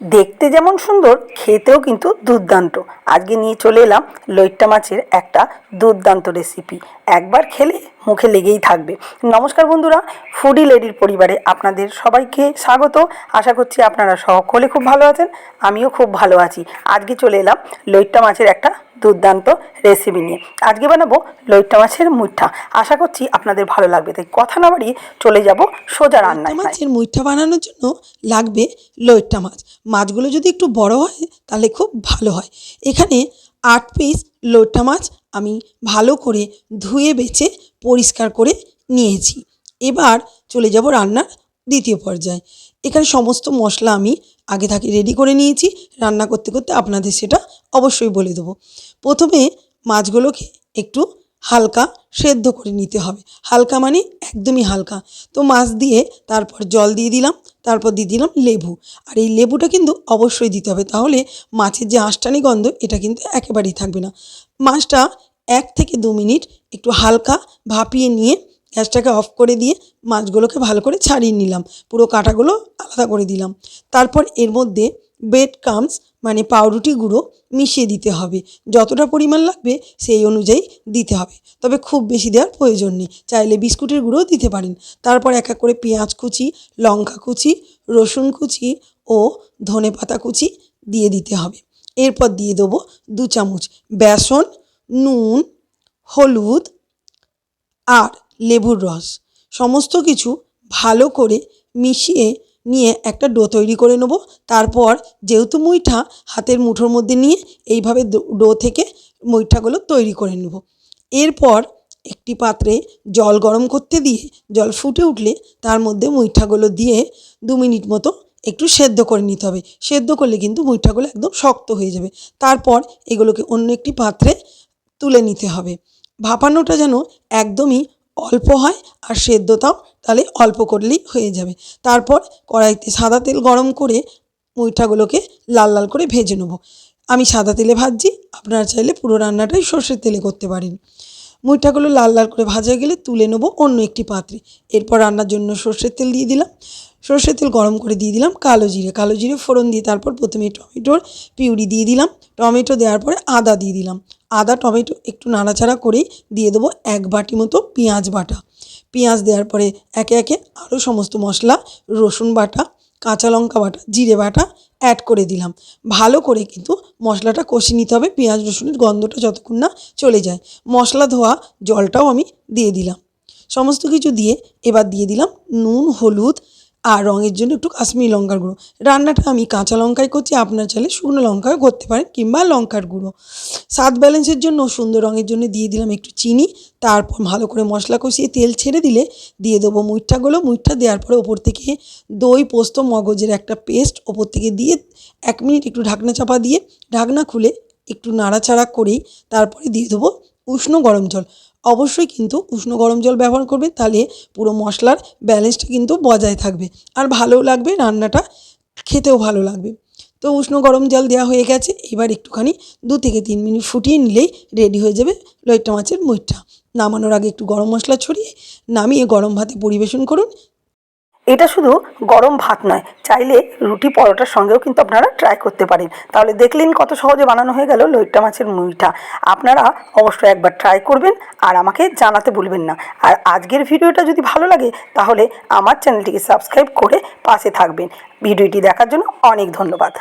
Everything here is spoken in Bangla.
দেখতে যেমন সুন্দর, খেতেও কিন্তু দুর্দান্ত। আজকে নিয়ে চলে এলাম লইট্টা মাছের একটা দুর্দান্ত রেসিপি একবার খেলে মুখে লেগেই থাকবে। নমস্কার বন্ধুরা ফুডি লেডির পরিবারে আপনাদের সবাইকে স্বাগত। আশা করছি আপনারা সকলে খুব ভালো আছেন, আমিও খুব ভালো আছি। আজকে চলে এলাম লইট্টা মাছের একটা দুর্দান্ত রেসিপি নিয়ে। আজকে বানাবো লইট্টা মাছের মুঠা আশা করছি আপনাদের ভালো লাগবে। তাই কথা না বাড়িয়ে চলে যাব সোজা রান্নায়। মাছের মুইঠা বানানোর জন্য লাগবে লইট্টা মাছ। মাছগুলো যদি একটু বড় হয় তাহলে খুব ভালো হয়। এখানে আট পিস লইট্টা মাছ আমি ভালো করে ধুয়ে বেছে পরিষ্কার করে নিয়েছি। এবার চলে যাব রান্নার দ্বিতীয় পর্যায়ে। এখানে সমস্ত মশলা আমি আগে থাকি রেডি করে নিয়েছি, রান্না করতে করতে আপনাদের সেটা অবশ্যই বলে দেবো। প্রথমে মাছগুলোকে একটু হালকা সেদ্ধ করে নিতে হবে। হালকা মানে একদমই হালকা। তো মাছ দিয়ে তারপর জল দিয়ে দিলাম, তারপর দিয়ে দিলাম লেবু। আর এই লেবুটা কিন্তু অবশ্যই দিতে হবে, তাহলে মাছের যে আঁশটানি গন্ধ, এটা কিন্তু একেবারেই থাকবে না। মাছটা এক থেকে দু মিনিট একটু হালকা ভাপিয়ে নিয়ে গ্যাসটাকে অফ করে দিয়ে মাছগুলোকে ভালো করে ছাড়িয়ে নিলাম। পুরো কাঁটাগুলো আলাদা করে দিলাম। তারপর এর মধ্যে বেড কামস মানে পাউরুটি গুঁড়ো মিশিয়ে দিতে হবে। যতটা পরিমাণ লাগবে সেই অনুযায়ী দিতে হবে। তবে খুব বেশি দেওয়ার প্রয়োজন নেই। চাইলে বিস্কুটের গুঁড়োও দিতে পারেন। তারপর এক এক করে পেঁয়াজ কুচি, লঙ্কা কুচি, রসুন কুচি ও ধনে পাতা কুচি দিয়ে দিতে হবে। এরপর দিয়ে দেবো দু চামচ বেসন, নুন, হলুদ আর লেবুর রস। সমস্ত কিছু ভালো করে মিশিয়ে নিয়ে একটা ডো তৈরি করে নেব। তারপর যেহেতু মুইঠা হাতের মুঠোর মধ্যে নিয়ে এইভাবে ডো- থেকে মুইঠাগুলো তৈরি করে নেব। এরপর একটি পাত্রে জল গরম করতে দিয়ে জল ফুটে উঠলে তার মধ্যে মুইঠাগুলো দিয়ে দু মিনিট মতো একটু সেদ্ধ করে নিতে হবে। সেদ্ধ করলে কিন্তু মুইঠাগুলো একদম শক্ত হয়ে যাবে। তারপর এগুলোকে অন্য একটি পাত্রে তুলে নিতে হবে। ভাপানোটা যেন একদমই অল্প হয় আর সেদ্ধতাও তাহলে অল্প করলেই হয়ে যাবে। তারপর কড়াইতে সাদা তেল গরম করে মুইঠাগুলোকে লাল লাল করে ভেজে নেব। আমি সাদা তেলে ভাজছি, আপনারা চাইলে পুরো রান্নাটাই সর্ষের তেলে করতে পারেন। মুইঠাগুলো লাল লাল করে ভাজা গেলে তুলে নেব অন্য একটি পাত্রে। এরপর রান্নার জন্য সর্ষের তেল দিয়ে দিলাম। সর্ষের তেল গরম করে দিয়ে দিলাম কালো জিরে। কালো জিরে ফোড়ন দিয়ে তারপর প্রথমে টমেটোর পিউরি দিয়ে দিলাম। টমেটো দেওয়ার পরে আদা দিয়ে দিলাম। আদা, টমেটো একটু নাড়াচাড়া করেই দিয়ে দেবো এক বাটি মতো পেঁয়াজ বাটা। পেঁয়াজ দেওয়ার পরে একে একে আরও সমস্ত মশলা, রসুন বাটা, কাঁচা লঙ্কা বাটা, জিরে বাটা অ্যাড করে দিলাম। ভালো করে কিন্তু মশলাটা কষিয়ে নিতে হবে। পেঁয়াজ, রসুনের গন্ধটা যতক্ষণ না চলে যায়। মশলা ধোয়া জলটাও আমি দিয়ে দিলাম। সমস্ত কিছু দিয়ে এবার দিয়ে দিলাম নুন, হলুদ আর রঙের জন্য একটু কাশ্মীরি লঙ্কার গুঁড়ো। রান্নাটা আমি কাঁচা লঙ্কায় করছি, আপনার চাইলে শুকনো লঙ্কায় করতে পারেন, কিংবা লঙ্কার গুঁড়ো। স্বাদ ব্যালেন্সের জন্য সুন্দর রঙের জন্য দিয়ে দিলাম একটু চিনি, তারপর ভালো করে মশলা কষিয়ে তেল ছেড়ে দিলে দিয়ে দেবো মুইঠাগুলো। মুইঠা দেওয়ার পরে ওপর থেকে দই, পোস্ত, মগজের একটা পেস্ট ওপর থেকে দিয়ে এক মিনিট একটু ঢাকনা চাপা দিয়ে, ঢাকনা খুলে একটু নাড়াচাড়া করেই তারপরে দিয়ে দেবো উষ্ণ গরম জল। অবশ্যই কিন্তু উষ্ণ গরম জল ব্যবহার করবেন তাহলে পুরো মশলার ব্যালেন্সটা কিন্তু বজায় থাকবে। আর ভালোও লাগবে রান্নাটা, খেতেও ভালো লাগবে। তো উষ্ণ গরম জল দেওয়া হয়ে গেছে, এবার একটুখানি দু থেকে তিন মিনিট ফুটিয়ে নিলেই রেডি হয়ে যাবে লইট্টা মাছের মুইঠা নামানোর আগে একটু গরম মশলা ছড়িয়ে নামিয়ে গরম ভাতে পরিবেশন করুন। এটা শুধু গরম ভাত নয়, চাইলে রুটি পরোটার সঙ্গেও কিন্তু আপনারা ট্রাই করতে পারেন। তাহলে দেখলেন কত সহজে বানানো হয়ে গেল লইট্টা মাছের মুইঠা আপনারা অবশ্যই একবার ট্রাই করবেন আর আমাকে জানাতে ভুলবেন না। আর আজকের ভিডিওটা যদি ভালো লাগে, তাহলে আমার চ্যানেলটিকে সাবস্ক্রাইব করে পাশে থাকবেন। ভিডিওটি দেখার জন্য অনেক ধন্যবাদ।